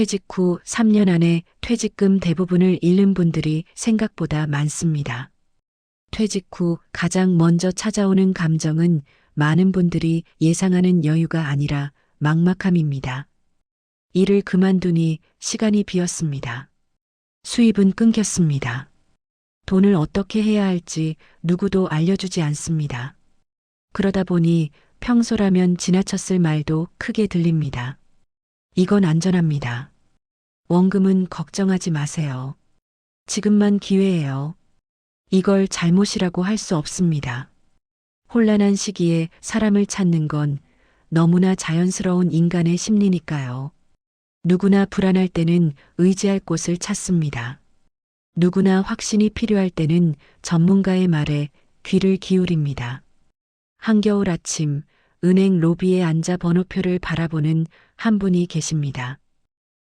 퇴직 후 3년 안에 퇴직금 대부분을 잃는 분들이 생각보다 많습니다. 퇴직 후 가장 먼저 찾아오는 감정은 많은 분들이 예상하는 여유가 아니라 막막함입니다. 일을 그만두니 시간이 비었습니다. 수입은 끊겼습니다. 돈을 어떻게 해야 할지 누구도 알려주지 않습니다. 그러다 보니 평소라면 지나쳤을 말도 크게 들립니다. 이건 안전합니다. 원금은 걱정하지 마세요. 지금만 기회예요. 이걸 잘못이라고 할 수 없습니다. 혼란한 시기에 사람을 찾는 건 너무나 자연스러운 인간의 심리니까요. 누구나 불안할 때는 의지할 곳을 찾습니다. 누구나 확신이 필요할 때는 전문가의 말에 귀를 기울입니다. 한겨울 아침 은행 로비에 앉아 번호표를 바라보는 한 분이 계십니다.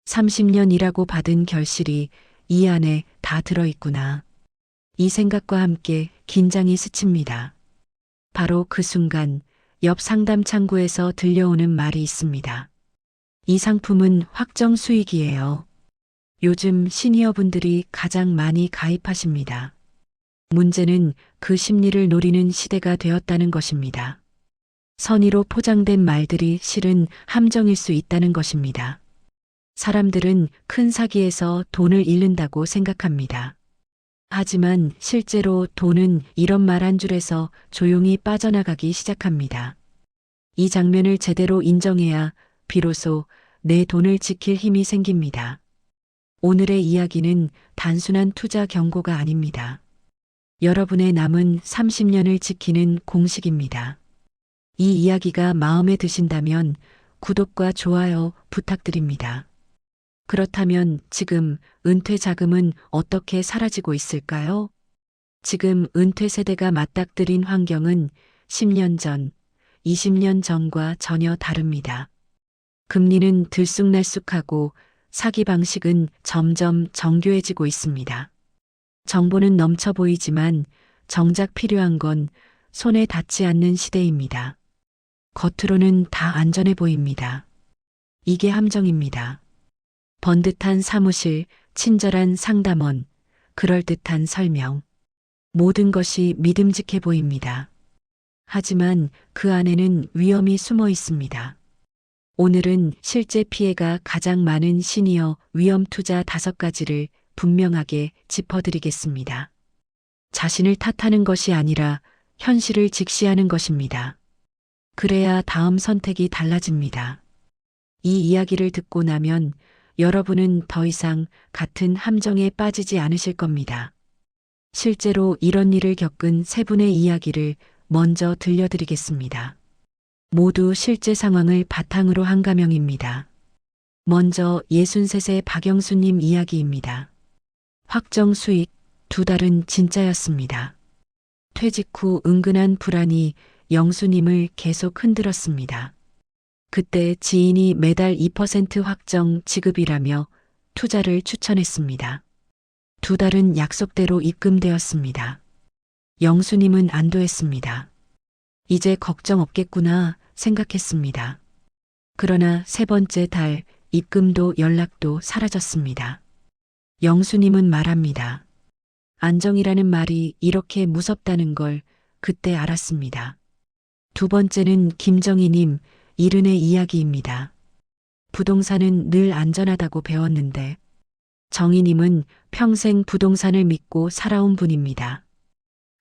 30년 일하고 받은 결실이 이 안에 다 들어있구나. 이 생각과 함께 긴장이 스칩니다. 바로 그 순간 옆 상담 창구에서 들려오는 말이 있습니다. 이 상품은 확정 수익이에요. 요즘 시니어분들이 가장 많이 가입하십니다. 문제는 그 심리를 노리는 시대가 되었다는 것입니다. 선의로 포장된 말들이 실은 함정일 수 있다는 것입니다. 사람들은 큰 사기에서 돈을 잃는다고 생각합니다. 하지만 실제로 돈은 이런 말 한 줄에서 조용히 빠져나가기 시작합니다. 이 장면을 제대로 인정해야 비로소 내 돈을 지킬 힘이 생깁니다. 오늘의 이야기는 단순한 투자 경고가 아닙니다. 여러분의 남은 30년을 지키는 공식입니다. 이 이야기가 마음에 드신다면 구독과 좋아요 부탁드립니다. 그렇다면 지금 은퇴 자금은 어떻게 사라지고 있을까요? 지금 은퇴 세대가 맞닥뜨린 환경은 10년 전, 20년 전과 전혀 다릅니다. 금리는 들쑥날쑥하고 사기 방식은 점점 정교해지고 있습니다. 정보는 넘쳐 보이지만 정작 필요한 건 손에 닿지 않는 시대입니다. 겉으로는 다 안전해 보입니다. 이게 함정입니다. 번듯한 사무실, 친절한 상담원, 그럴듯한 설명. 모든 것이 믿음직해 보입니다. 하지만 그 안에는 위험이 숨어 있습니다. 오늘은 실제 피해가 가장 많은 시니어 위험 투자 다섯 가지를 분명하게 짚어드리겠습니다. 자신을 탓하는 것이 아니라 현실을 직시하는 것입니다. 그래야 다음 선택이 달라집니다. 이 이야기를 듣고 나면 여러분은 더 이상 같은 함정에 빠지지 않으실 겁니다. 실제로 이런 일을 겪은 세 분의 이야기를 먼저 들려드리겠습니다. 모두 실제 상황을 바탕으로 한 가명입니다. 먼저 63세 박영수님 이야기입니다. 확정 수익 두 달은 진짜였습니다. 퇴직 후 은근한 불안이 영수님을 계속 흔들었습니다. 그때 지인이 매달 2% 확정 지급이라며 투자를 추천했습니다. 두 달은 약속대로 입금되었습니다. 영수님은 안도했습니다. 이제 걱정 없겠구나 생각했습니다. 그러나 세 번째 달 입금도 연락도 사라졌습니다. 영수님은 말합니다. 안정이라는 말이 이렇게 무섭다는 걸 그때 알았습니다. 두 번째는 김정희님 이른의 이야기입니다. 부동산은 늘 안전하다고 배웠는데 정희님은 평생 부동산을 믿고 살아온 분입니다.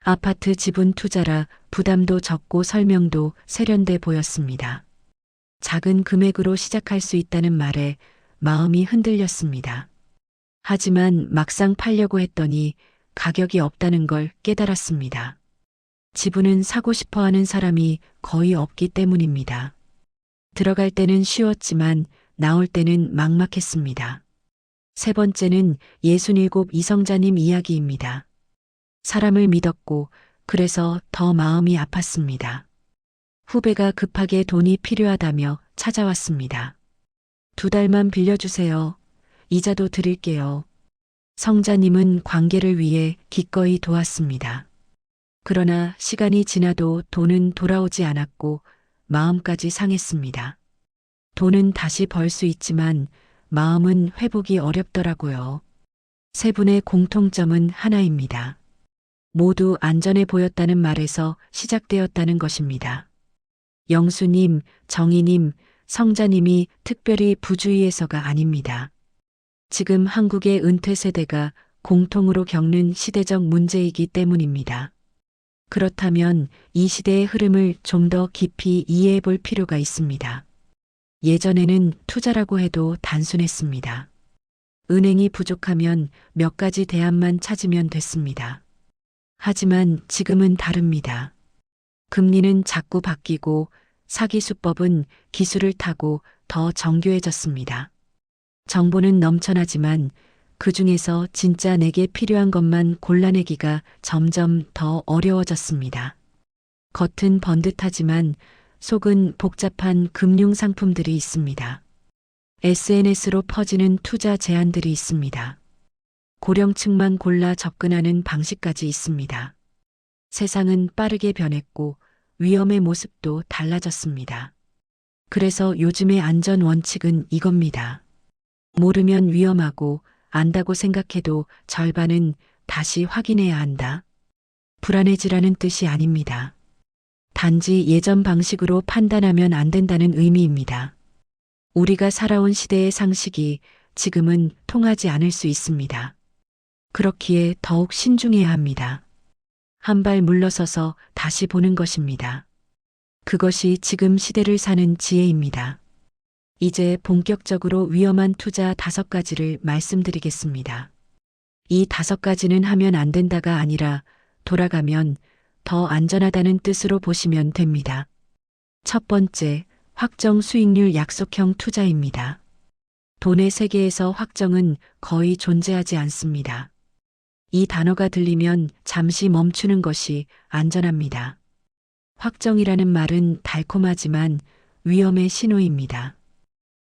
아파트 지분 투자라 부담도 적고 설명도 세련돼 보였습니다. 작은 금액으로 시작할 수 있다는 말에 마음이 흔들렸습니다. 하지만 막상 팔려고 했더니 가격이 없다는 걸 깨달았습니다. 지분은 사고 싶어 하는 사람이 거의 없기 때문입니다. 들어갈 때는 쉬웠지만 나올 때는 막막했습니다. 세 번째는 67 이성자님 이야기입니다. 사람을 믿었고 그래서 더 마음이 아팠습니다. 후배가 급하게 돈이 필요하다며 찾아왔습니다. 두 달만 빌려주세요. 이자도 드릴게요. 성자님은 관계를 위해 기꺼이 도왔습니다. 그러나 시간이 지나도 돈은 돌아오지 않았고 마음까지 상했습니다. 돈은 다시 벌 수 있지만 마음은 회복이 어렵더라고요. 세 분의 공통점은 하나입니다. 모두 안전해 보였다는 말에서 시작되었다는 것입니다. 영수님, 정희님, 성자님이 특별히 부주의해서가 아닙니다. 지금 한국의 은퇴 세대가 공통으로 겪는 시대적 문제이기 때문입니다. 그렇다면 이 시대의 흐름을 좀 더 깊이 이해해 볼 필요가 있습니다. 예전에는 투자라고 해도 단순했습니다. 은행이 부족하면 몇 가지 대안만 찾으면 됐습니다. 하지만 지금은 다릅니다. 금리는 자꾸 바뀌고 사기 수법은 기술을 타고 더 정교해졌습니다. 정보는 넘쳐나지만 그 중에서 진짜 내게 필요한 것만 골라내기가 점점 더 어려워졌습니다. 겉은 번듯하지만 속은 복잡한 금융 상품들이 있습니다. SNS로 퍼지는 투자 제안들이 있습니다. 고령층만 골라 접근하는 방식까지 있습니다. 세상은 빠르게 변했고 위험의 모습도 달라졌습니다. 그래서 요즘의 안전 원칙은 이겁니다. 모르면 위험하고 안다고 생각해도 절반은 다시 확인해야 한다. 불안해지라는 뜻이 아닙니다. 단지 예전 방식으로 판단하면 안 된다는 의미입니다. 우리가 살아온 시대의 상식이 지금은 통하지 않을 수 있습니다. 그렇기에 더욱 신중해야 합니다. 한 발 물러서서 다시 보는 것입니다. 그것이 지금 시대를 사는 지혜입니다. 이제 본격적으로 위험한 투자 다섯 가지를 말씀드리겠습니다. 이 다섯 가지는 하면 안 된다가 아니라 돌아가면 더 안전하다는 뜻으로 보시면 됩니다. 첫 번째, 확정 수익률 약속형 투자입니다. 돈의 세계에서 확정은 거의 존재하지 않습니다. 이 단어가 들리면 잠시 멈추는 것이 안전합니다. 확정이라는 말은 달콤하지만 위험의 신호입니다.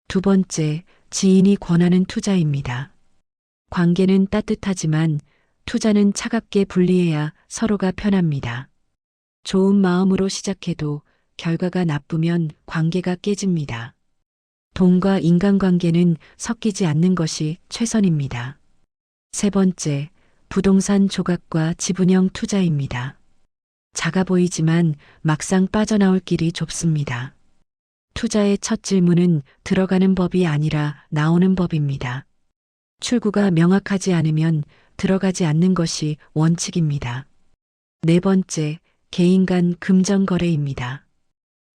두 번째, 지인이 권하는 투자입니다. 관계는 따뜻하지만 투자는 차갑게 분리해야 서로가 편합니다. 좋은 마음으로 시작해도 결과가 나쁘면 관계가 깨집니다. 돈과 인간관계는 섞이지 않는 것이 최선입니다. 세 번째, 부동산 조각과 지분형 투자입니다. 작아 보이지만 막상 빠져나올 길이 좁습니다. 투자의 첫 질문은 들어가는 법이 아니라 나오는 법입니다. 출구가 명확하지 않으면 들어가지 않는 것이 원칙입니다. 네 번째, 개인 간 금전 거래입니다.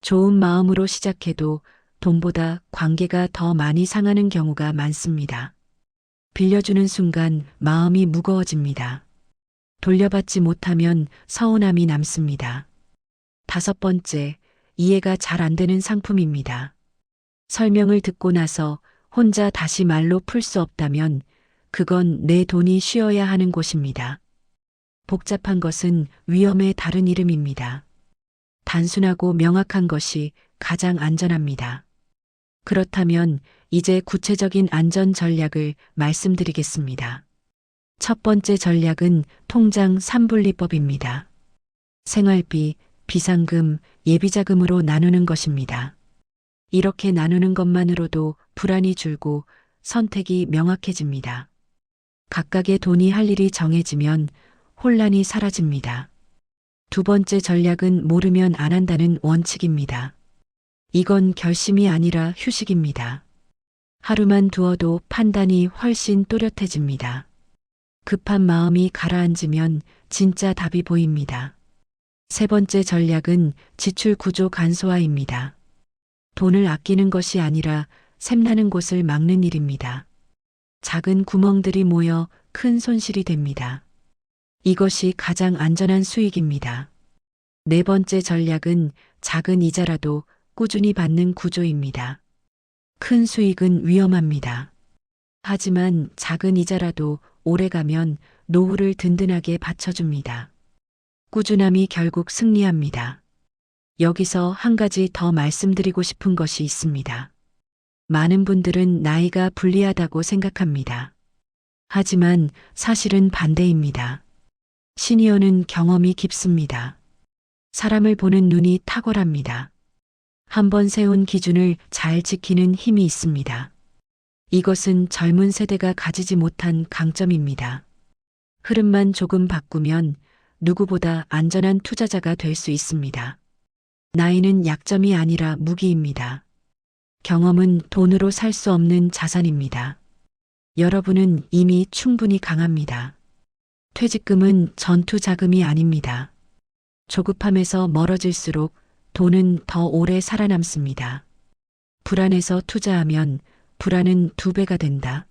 좋은 마음으로 시작해도 돈보다 관계가 더 많이 상하는 경우가 많습니다. 빌려주는 순간 마음이 무거워집니다. 돌려받지 못하면 서운함이 남습니다. 다섯 번째, 이해가 잘 안 되는 상품입니다. 설명을 듣고 나서 혼자 다시 말로 풀 수 없다면 그건 내 돈이 쉬어야 하는 곳입니다. 복잡한 것은 위험의 다른 이름입니다. 단순하고 명확한 것이 가장 안전합니다. 그렇다면 이제 구체적인 안전 전략을 말씀드리겠습니다. 첫 번째 전략은 통장 3분리법입니다. 생활비, 비상금, 예비자금으로 나누는 것입니다. 이렇게 나누는 것만으로도 불안이 줄고 선택이 명확해집니다. 각각의 돈이 할 일이 정해지면 혼란이 사라집니다. 두 번째 전략은 모르면 안 한다는 원칙입니다. 이건 결심이 아니라 휴식입니다. 하루만 두어도 판단이 훨씬 또렷해집니다. 급한 마음이 가라앉으면 진짜 답이 보입니다. 세 번째 전략은 지출 구조 간소화입니다. 돈을 아끼는 것이 아니라 샘나는 곳을 막는 일입니다. 작은 구멍들이 모여 큰 손실이 됩니다. 이것이 가장 안전한 수익입니다. 네 번째 전략은 작은 이자라도 꾸준히 받는 구조입니다. 큰 수익은 위험합니다. 하지만 작은 이자라도 오래 가면 노후를 든든하게 받쳐줍니다. 꾸준함이 결국 승리합니다. 여기서 한 가지 더 말씀드리고 싶은 것이 있습니다. 많은 분들은 나이가 불리하다고 생각합니다. 하지만 사실은 반대입니다. 시니어는 경험이 깊습니다. 사람을 보는 눈이 탁월합니다. 한번 세운 기준을 잘 지키는 힘이 있습니다. 이것은 젊은 세대가 가지지 못한 강점입니다. 흐름만 조금 바꾸면 누구보다 안전한 투자자가 될 수 있습니다. 나이는 약점이 아니라 무기입니다. 경험은 돈으로 살 수 없는 자산입니다. 여러분은 이미 충분히 강합니다. 퇴직금은 전투 자금이 아닙니다. 조급함에서 멀어질수록 돈은 더 오래 살아남습니다. 불안해서 투자하면 불안은 두 배가 된다.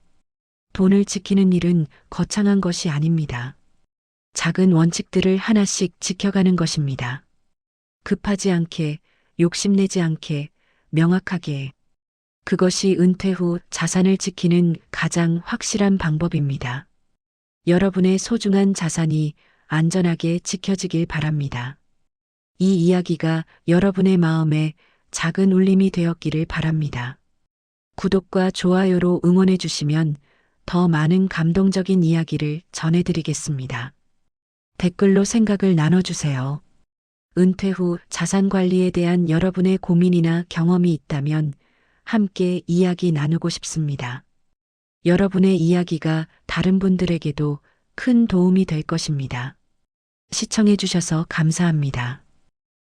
돈을 지키는 일은 거창한 것이 아닙니다. 작은 원칙들을 하나씩 지켜가는 것입니다. 급하지 않게, 욕심내지 않게, 명확하게. 그것이 은퇴 후 자산을 지키는 가장 확실한 방법입니다. 여러분의 소중한 자산이 안전하게 지켜지길 바랍니다. 이 이야기가 여러분의 마음에 작은 울림이 되었기를 바랍니다. 구독과 좋아요로 응원해 주시면 더 많은 감동적인 이야기를 전해드리겠습니다. 댓글로 생각을 나눠주세요. 은퇴 후 자산 관리에 대한 여러분의 고민이나 경험이 있다면 함께 이야기 나누고 싶습니다. 여러분의 이야기가 다른 분들에게도 큰 도움이 될 것입니다. 시청해 주셔서 감사합니다.